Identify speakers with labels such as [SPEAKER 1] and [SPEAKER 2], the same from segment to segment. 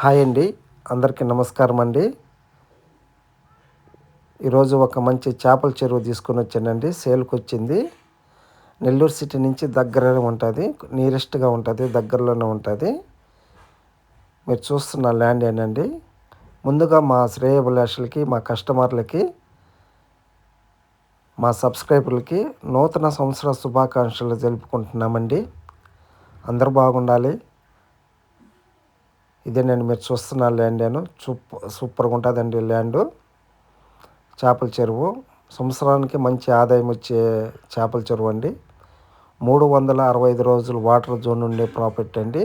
[SPEAKER 1] Hi అండి. అందరికీ నమస్కారం అండి. ఈరోజు ఒక మంచి చేపల చెరువు తీసుకొని వచ్చానండి. సేల్కి వచ్చింది. నెల్లూరు సిటీ నుంచి దగ్గరనే ఉంటుంది. నియరెస్ట్గా ఉంటుంది. దగ్గరలోనే ఉంటుంది. మీరు చూస్తున్న ల్యాండ్ ఏనండి. ముందుగా మా శ్రేయభిలాషులకి మా కస్టమర్లకి మా సబ్స్క్రైబర్లకి నూతన సంవత్సర శుభాకాంక్షలు తెలుపుకుంటున్నామండి. అందరూ బాగుండాలి. ఇదే నేను మీరు చూస్తున్న ల్యాండ్ నేను సూపర్గా ఉంటుందండి ల్యాండ్ చేపల చెరువు. సంవత్సరానికి మంచి ఆదాయం వచ్చే చేపల చెరువు అండి. మూడు వందల అరవై ఐదు రోజులు వాటర్ జోన్ ఉండే ప్రాపర్టీ అండి.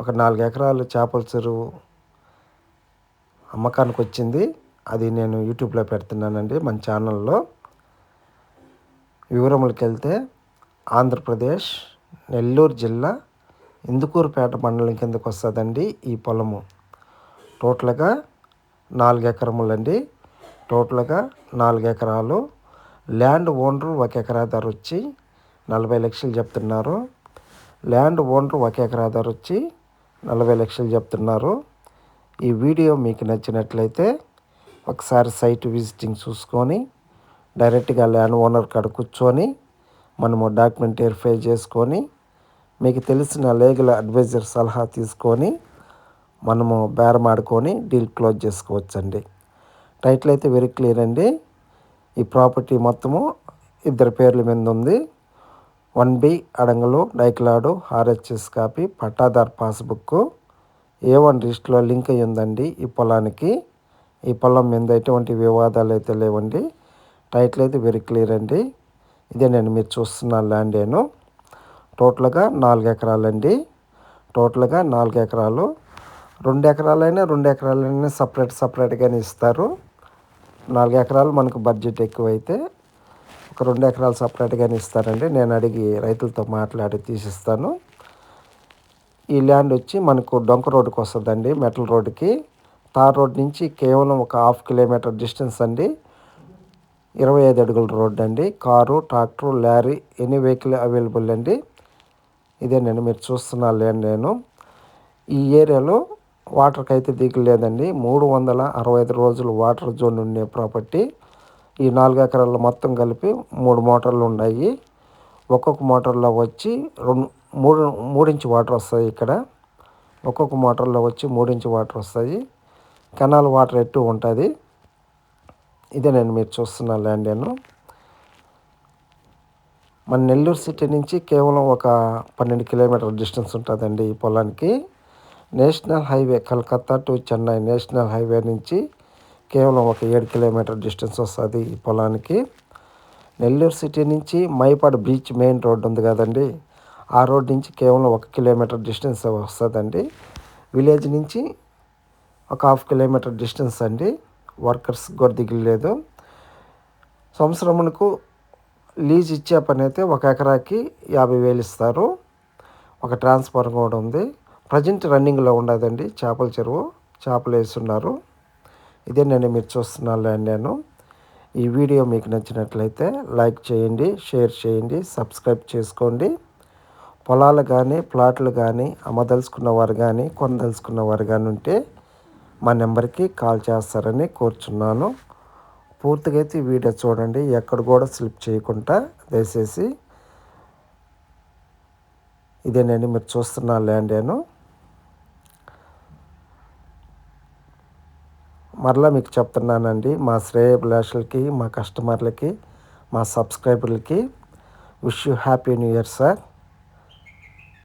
[SPEAKER 1] ఒక నాలుగు ఎకరాలు చేపల చెరువు అమ్మకానికి వచ్చింది. అది నేను యూట్యూబ్లో పెడుతున్నానండి మన ఛానల్లో. వివరములకి వెళ్తే ఆంధ్రప్రదేశ్ నెల్లూరు జిల్లా ఇందుకూరుపేట మండలం కిందకు వస్తుందండి? ఈ పొలము. టోటల్గా నాలుగు ఎకరములండి. టోటల్గా నాలుగు ఎకరాలు. ల్యాండ్ ఓనర్ ఒక ఎకరా ధర వచ్చి నలభై లక్షలు చెప్తున్నారు. ల్యాండ్ ఓనర్ ఒక ఎకరా ధర వచ్చి నలభై లక్షలు చెప్తున్నారు. ఈ వీడియో మీకు నచ్చినట్లయితే ఒకసారి సైట్ విజిటింగ్ చూసుకొని డైరెక్ట్గా ల్యాండ్ ఓనర్ కాడ కూర్చొని మనము డాక్యుమెంట్ వెరిఫై చేసుకొని మీకు తెలిసిన లీగల్ అడ్వైజర్ సలహా తీసుకొని మనము బేరమాడుకొని డీల్ క్లోజ్ చేసుకోవచ్చండి. టైటిల్ అయితే వెరీ క్లియర్ అండి. ఈ ప్రాపర్టీ మొత్తము ఇద్దరు పేర్ల మీద ఉంది. వన్ బి అడంగలు డైక్లాడు RHS copy pattadar passbook A one లిస్ట్లో లింక్ అయ్యి ఉందండి ఈ పొలానికి. ఈ పొలం మీద ఎటువంటి వివాదాలు అయితే లేవండి. టైటిల్ అయితే వెరీ క్లియర్ అండి. ఇదే నేను మీరు చూస్తున్న ల్యాండ్ నేను. టోటల్గా నాలుగు ఎకరాలండి టోటల్గా నాలుగు ఎకరాలు రెండు ఎకరాలైనా రెండు ఎకరాలైనా సపరేట్ సపరేట్గానే ఇస్తారు. నాలుగు ఎకరాలు మనకు బడ్జెట్ ఎక్కువైతే ఒక రెండు ఎకరాలు సపరేట్గానే ఇస్తారండి. నేను అడిగి రైతులతో మాట్లాడి తీసిస్తాను. ఈ ల్యాండ్ వచ్చి మనకు డొంక రోడ్డుకి వస్తుందండి మెటల్ రోడ్డుకి. తార్ రోడ్ నుంచి కేవలం ఒక హాఫ్ కిలోమీటర్ డిస్టెన్స్ అండి. ఇరవై ఐదు అడుగుల రోడ్డు అండి car tractor lorry any vehicle available అండి? ఇదే నేను మీరు చూస్తున్న ల్యాండ్ నేను ఈ ఏరియాలో వాటర్కి అయితే లేదండి మూడు వందల అరవై ఐదు రోజులు వాటర్ జోన్ ఉండే ప్రాపర్టీ. ఈ నాలుగు ఎకరాల్లో మొత్తం కలిపి మూడు మోటార్లు ఉన్నాయి. ఒక్కొక్క మోటార్లో వచ్చి రెండు మూడు మూడించి వాటర్ వస్తాయి ఇక్కడ. ఒక్కొక్క మోటార్లో వచ్చి మూడించి వాటర్ వస్తాయి. కెనాల్ వాటర్ ఎట్టు ఉంటుంది. ఇదే నేను మీరు చూస్తున్న ల్యాండ్ నేను మన నెల్లూరు సిటీ నుంచి కేవలం ఒక పన్నెండు కిలోమీటర్ డిస్టెన్స్ ఉంటుందండి ఈ పొలానికి. National highway Calcutta to Chennai national highway నుంచి కేవలం ఒక ఏడు కిలోమీటర్ డిస్టెన్స్ వస్తుంది ఈ పొలానికి. నెల్లూరు సిటీ నుంచి మైపాడు బీచ్ మెయిన్ రోడ్ ఉంది కదండి. ఆ రోడ్ నుంచి కేవలం ఒక కిలోమీటర్ డిస్టెన్స్ వస్తుందండి. విలేజ్ నుంచి ఒక హాఫ్ కిలోమీటర్ డిస్టెన్స్ అండి. వర్కర్స్ కూడా దిగలేదు. సంవత్సరమునకు లీజ్ ఇచ్చే పని అయితే ఒక ఎకరాకి యాభై వేలు ఇస్తారు. ఒక ట్రాన్స్ఫార్మర్ కూడా ఉంది. ప్రజెంట్ రన్నింగ్లో ఉండదండి. చేపల చెరువు చేపలు వేస్తున్నారు. ఇదే నేను మీరు చూస్తున్నాను ల్యాండ్ నేను. ఈ వీడియో మీకు నచ్చినట్లయితే లైక్ చేయండి షేర్ చేయండి సబ్స్క్రైబ్ చేసుకోండి. పొలాలు కానీ ప్లాట్లు కానీ అమ్మదలుచుకున్న వారు కానీ కొనదలుచుకున్న వారు కానీ ఉంటే మా నెంబర్కి కాల్ చేస్తారని కోరుచున్నాను. పూర్తిగా అయితే ఈ వీడియో చూడండి. ఎక్కడ కూడా స్లిప్ చేయకుండా దయచేసి ఇదేనండి మీరు చూస్తున్న ల్యాండ్ నేను. మరలా మీకు చెప్తున్నానండి మా శ్రేయభిలాషులకి మా కస్టమర్లకి మా సబ్స్క్రైబర్లకి wish you happy new year sir.